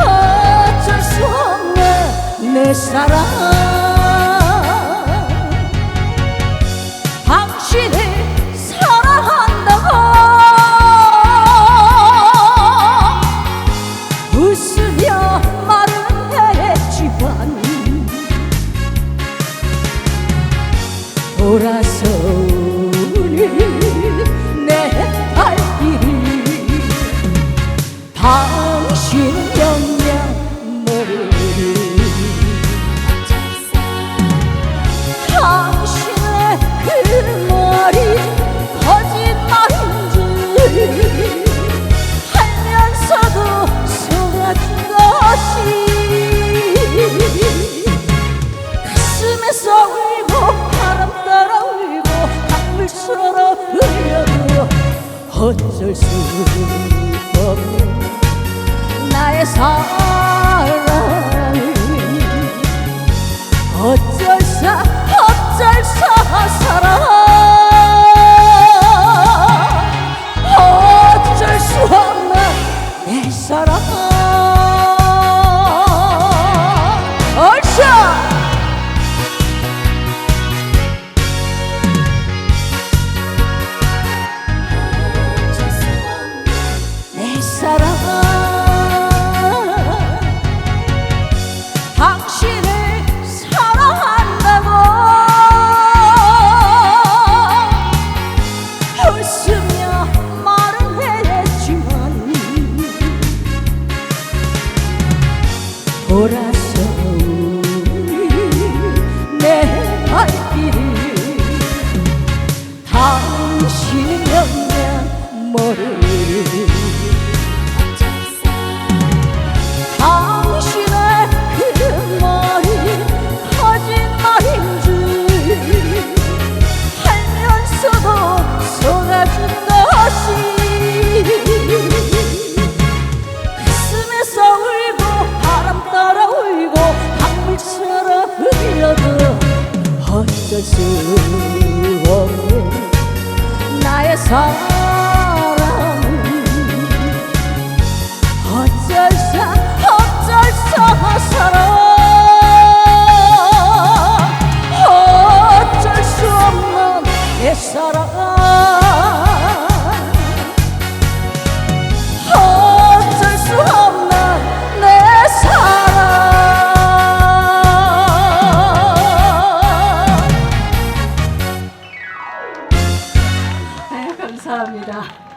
어쩔 수 없네 내 사랑 당신 영영 모르니 당신의 그 말이 거짓말인지 알면서도 속아준 것이 가슴에서 울고 바람 따라 울고 강물처럼 흘려도 어쩔 수 나의 사 영영 모르니 당신의 그 말이 거짓말인지 알면서도 속아준 것이 가슴에서 울고 바람 따라 울고 강물처럼 흘려도 어쩔 수 나의 사랑 어쩔 수 없는 내 사랑 감사합니다.